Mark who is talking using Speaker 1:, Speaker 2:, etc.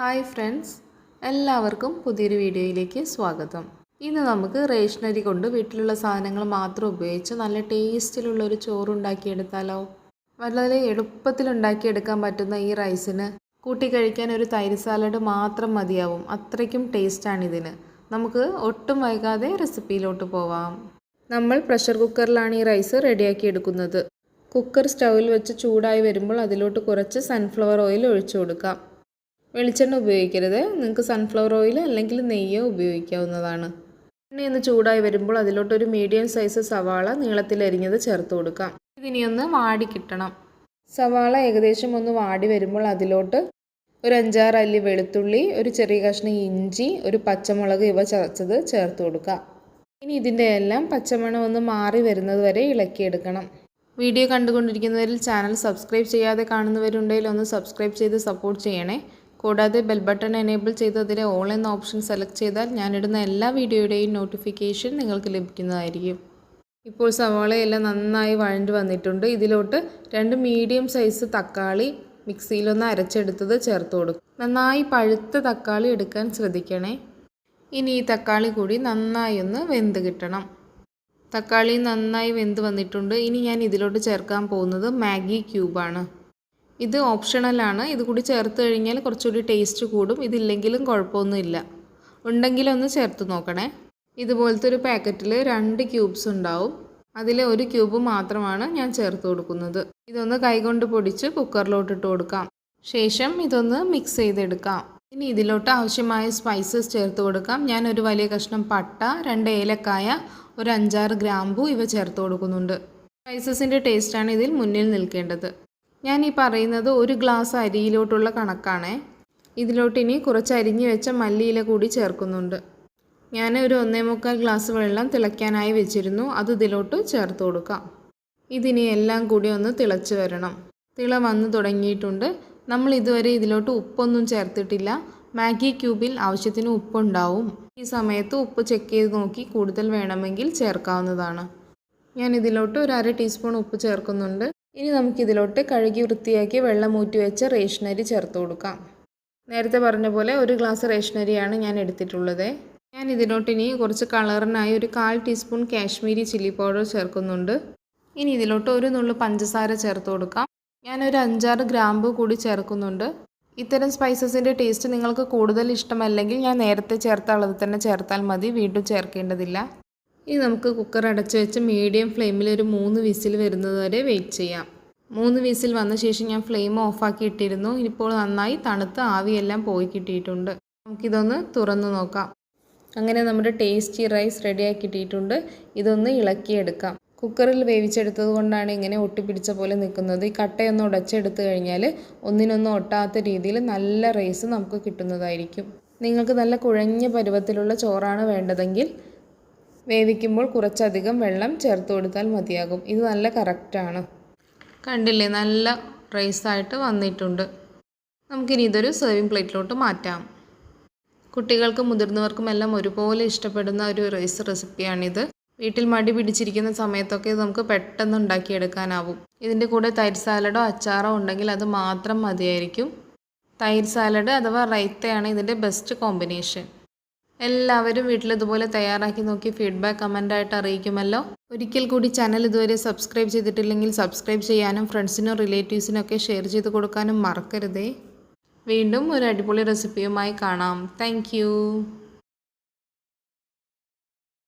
Speaker 1: Hi friends എല്ലാവർക്കും പുതിയൊരു വീഡിയോയിലേക്ക് സ്വാഗതം. ഇന്ന് നമുക്ക് റേഷനരി കൊണ്ട് വീട്ടിലുള്ള സാധനങ്ങൾ മാത്രം ഉപയോഗിച്ച് നല്ല ടേസ്റ്റിലുള്ള ഒരു ചോറ് ഉണ്ടാക്കിയെടുത്താലോ? വളരെ എളുപ്പത്തിൽ ഉണ്ടാക്കിയെടുക്കാൻ പറ്റുന്ന ഈ റൈസിന് കൂട്ടി കഴിക്കാൻ ഒരു തൈര് സാലഡ് മാത്രം മതിയാവും. അത്രയ്ക്കും ടേസ്റ്റാണിതിന്. നമുക്ക് ഒട്ടും വൈകാതെ റെസിപ്പിയിലോട്ട് പോവാം. നമ്മൾ പ്രഷർ കുക്കറിലാണ് ഈ റൈസ് റെഡിയാക്കി എടുക്കുന്നത്. കുക്കർ സ്റ്റൗവിൽ വെച്ച് ചൂടായി വരുമ്പോൾ അതിലോട്ട് കുറച്ച് സൺഫ്ലവർ ഓയിൽ ഒഴിച്ചു കൊടുക്കാം. വെളിച്ചെണ്ണ ഉപയോഗിക്കരുത്. നിങ്ങൾക്ക് സൺഫ്ലവർ ഓയിൽ അല്ലെങ്കിൽ നെയ്യോ ഉപയോഗിക്കാവുന്നതാണ്. എണ്ണയൊന്ന് ചൂടായി വരുമ്പോൾ അതിലോട്ടൊരു മീഡിയം സൈസ് സവാള നീളത്തിലരിഞ്ഞത് ചേർത്ത് കൊടുക്കാം. ഇതിനിയൊന്ന് വാടി കിട്ടണം. സവാള ഏകദേശം ഒന്ന് വാടി വരുമ്പോൾ അതിലോട്ട് ഒരു അഞ്ചാറ് അല്ലി വെളുത്തുള്ളി ഒരു ചെറിയ കഷ്ണം ഇഞ്ചി ഒരു പച്ചമുളക് ഇവ ചതച്ചത് ചേർത്ത് കൊടുക്കാം. ഇനി ഇതിന്റെ എല്ലാം പച്ചമണം ഒന്ന് മാറി വരുന്നത് വരെ ഇളക്കിയെടുക്കണം വീഡിയോ കണ്ടുകൊണ്ടിരിക്കുന്നവരിൽ ചാനൽ സബ്സ്ക്രൈബ് ചെയ്യാതെ കാണുന്നവരുണ്ടെങ്കിൽ ഒന്ന് സബ്സ്ക്രൈബ് ചെയ്ത് സപ്പോർട്ട് ചെയ്യണേ. കൂടാതെ ബെൽ ബട്ടൺ എനേബിൾ ചെയ്ത് അതിലെ ഓൾ എന്ന ഓപ്ഷൻ സെലക്ട് ചെയ്താൽ ഞാനിടുന്ന എല്ലാ വീഡിയോയുടെയും നോട്ടിഫിക്കേഷൻ നിങ്ങൾക്ക് ലഭിക്കുന്നതായിരിക്കും. ഇപ്പോൾ സവാളയെല്ലാം നന്നായി വഴണ്ട് വന്നിട്ടുണ്ട്. ഇതിലോട്ട് രണ്ട് മീഡിയം സൈസ് തക്കാളി മിക്സിയിലൊന്ന് അരച്ചെടുത്തത് ചേർത്ത് കൊടുക്കും. നന്നായി പഴുത്ത തക്കാളി എടുക്കാൻ ശ്രദ്ധിക്കണേ. ഇനി ഈ തക്കാളി കൂടി നന്നായി ഒന്ന് വെന്ത് കിട്ടണം. തക്കാളി നന്നായി വെന്ത് വന്നിട്ടുണ്ട്. ഇനി ഞാൻ ഇതിലോട്ട് ചേർക്കാൻ പോകുന്നത് മാഗി ക്യൂബാണ്. ഇത് ഓപ്ഷണലാണ് ഇത് കൂടി ചേർത്ത് കഴിഞ്ഞാൽ കുറച്ചുകൂടി ടേസ്റ്റ് കൂടും. ഇതില്ലെങ്കിലും കുഴപ്പമൊന്നുമില്ല. ഉണ്ടെങ്കിലൊന്ന് ചേർത്ത് നോക്കണേ. ഇതുപോലത്തെ ഒരു പാക്കറ്റിൽ രണ്ട് ക്യൂബ്സ് ഉണ്ടാവും. അതിൽ ഒരു ക്യൂബ് മാത്രമാണ് ഞാൻ ചേർത്ത് കൊടുക്കുന്നത്. ഇതൊന്ന് കൈകൊണ്ട് പൊടിച്ച് കുക്കറിലോട്ട് ഇട്ട് കൊടുക്കാം. ശേഷം ഇതൊന്ന് മിക്സ് ചെയ്തെടുക്കാം. ഇനി ഇതിലോട്ട് ആവശ്യമായ സ്പൈസസ് ചേർത്ത് കൊടുക്കാം. ഞാൻ ഒരു വലിയ കഷ്ണം പട്ട രണ്ട് ഏലക്കായ ഒരു അഞ്ചാറ് ഗ്രാമ്പു ഇവ ചേർത്ത് കൊടുക്കുന്നുണ്ട്. സ്പൈസസിന്റെ ടേസ്റ്റാണ് ഇതിൽ മുന്നിൽ നിൽക്കേണ്ടത്. ഞാൻ ഈ പറയുന്നത് ഒരു ഗ്ലാസ് അരിയിലോട്ടുള്ള കണക്കാണേ. ഇതിലോട്ട് ഇനി കുറച്ച് അരിഞ്ഞു വെച്ച മല്ലിയില കൂടി ചേർക്കുന്നുണ്ട്. ഞാൻ ഒരു ഒന്നേ മുക്കാൽ ഗ്ലാസ് വെള്ളം തിളയ്ക്കാനായി വെച്ചിരുന്നു. അത് ഇതിലോട്ട് ചേർത്ത് കൊടുക്കാം. ഇതിനി എല്ലാം കൂടി ഒന്ന് തിളച്ച് വരണം. തിള വന്ന് തുടങ്ങിയിട്ടുണ്ട്. നമ്മൾ ഇതുവരെ ഇതിലോട്ട് ഉപ്പൊന്നും ചേർത്തിട്ടില്ല. മാഗി ക്യൂബിൽ ആവശ്യത്തിന് ഉപ്പുണ്ടാവും. ഈ സമയത്ത് ഉപ്പ് ചെക്ക് ചെയ്ത് നോക്കി കൂടുതൽ വേണമെങ്കിൽ ചേർക്കാവുന്നതാണ്. ഞാൻ ഇതിലോട്ട് ഒരു അര ടീസ്പൂൺ ഉപ്പ് ചേർക്കുന്നുണ്ട്. ഇനി നമുക്കിതിലോട്ട് കഴുകി വൃത്തിയാക്കി വെള്ളം ഊറ്റി വെച്ച റേഷനരി ചേർത്ത് കൊടുക്കാം. നേരത്തെ പറഞ്ഞ പോലെ ഒരു ഗ്ലാസ് റേഷനരിയാണ് ഞാൻ എടുത്തിട്ടുള്ളത്. ഞാൻ ഇതിലോട്ട് ഇനി കുറച്ച് കളറിനായി ഒരു കാൽ ടീസ്പൂൺ കാശ്മീരി ചില്ലി പൗഡർ ചേർക്കുന്നുണ്ട്. ഇനി ഇതിലോട്ട് ഒരു നുള്ളു പഞ്ചസാര ചേർത്ത് കൊടുക്കാം. ഞാനൊരു അഞ്ചാറ് ഗ്രാമ്പ് കൂടി ചേർക്കുന്നുണ്ട്. ഇത്തരം സ്പൈസസിന്റെ ടേസ്റ്റ് നിങ്ങൾക്ക് കൂടുതൽ ഇഷ്ടമല്ലെങ്കിൽ ഞാൻ നേരത്തെ ചേർത്ത അളവ് തന്നെ ചേർത്താൽ മതി. വീണ്ടും ചേർക്കേണ്ടതില്ല. ഇനി നമുക്ക് കുക്കർ അടച്ച് വെച്ച് മീഡിയം ഫ്ലെയിമിൽ ഒരു മൂന്ന് വിസിൽ വരുന്നത് വരെ വെയിറ്റ് ചെയ്യാം. മൂന്ന് വിസിൽ വന്ന ശേഷം ഞാൻ ഫ്ലെയിം ഓഫാക്കി ഇട്ടിരുന്നു. ഇപ്പോൾ നന്നായി തണുത്ത് ആവിയെല്ലാം പോയി കിട്ടിയിട്ടുണ്ട്. നമുക്കിതൊന്ന് തുറന്നു നോക്കാം. അങ്ങനെ നമ്മുടെ ടേസ്റ്റി റൈസ് റെഡിയാക്കി കിട്ടിയിട്ടുണ്ട്. ഇതൊന്ന് ഇളക്കിയെടുക്കാം. കുക്കറിൽ വേവിച്ചെടുത്തത് കൊണ്ടാണ് ഇങ്ങനെ ഒട്ടിപ്പിടിച്ച പോലെ നിൽക്കുന്നത്. ഈ കട്ടയൊന്ന് ഉടച്ചെടുത്ത് കഴിഞ്ഞാൽ ഒന്നിനൊന്നും ഒട്ടാത്ത രീതിയിൽ നല്ല റൈസ് നമുക്ക് കിട്ടുന്നതായിരിക്കും. നിങ്ങൾക്ക് നല്ല കുഴഞ്ഞ പരുവത്തിലുള്ള ചോറാണ് വേണ്ടതെങ്കിൽ വേവിക്കുമ്പോൾ കുറച്ചധികം വെള്ളം ചേർത്ത് കൊടുത്താൽ മതിയാകും. ഇത് നല്ല കറക്റ്റാണ് കണ്ടില്ലേ? നല്ല റൈസായിട്ട് വന്നിട്ടുണ്ട്. നമുക്കിനി ഇതൊരു സെർവിങ് പ്ലേറ്റിലോട്ട് മാറ്റാം. കുട്ടികൾക്കും മുതിർന്നവർക്കും എല്ലാം ഒരുപോലെ ഇഷ്ടപ്പെടുന്ന ഒരു റൈസ് റെസിപ്പിയാണിത് വീട്ടിൽ മടി പിടിച്ചിരിക്കുന്ന സമയത്തൊക്കെ ഇത് നമുക്ക് പെട്ടെന്ന് ഉണ്ടാക്കിയെടുക്കാനാവും. ഇതിന്റെ കൂടെ തൈര് സാലഡോ അച്ചാറോ ഉണ്ടെങ്കിൽ അത് മാത്രം മതിയായിരിക്കും. തൈര് സാലഡ് അഥവാ റൈത്തയാണ് ഇതിന്റെ ബെസ്റ്റ് കോമ്പിനേഷൻ എല്ലാവരും വീട്ടിൽ ഇതുപോലെ തയ്യാറാക്കി നോക്കി ഫീഡ്ബാക്ക് കമന്റായിട്ട് അറിയിക്കുമല്ലോ. ഒരിക്കൽ കൂടി ചാനൽ ഇതുവരെ സബ്സ്ക്രൈബ് ചെയ്തിട്ടില്ലെങ്കിൽ സബ്സ്ക്രൈബ് ചെയ്യാനും ഫ്രണ്ട്സിനും റിലേറ്റീവ്സിനും ഒക്കെ ഷെയർ ചെയ്ത് കൊടുക്കാനും മറക്കരുതേ. വീണ്ടും ഒരു അടിപൊളി റെസിപ്പിയുമായി കാണാം. താങ്ക്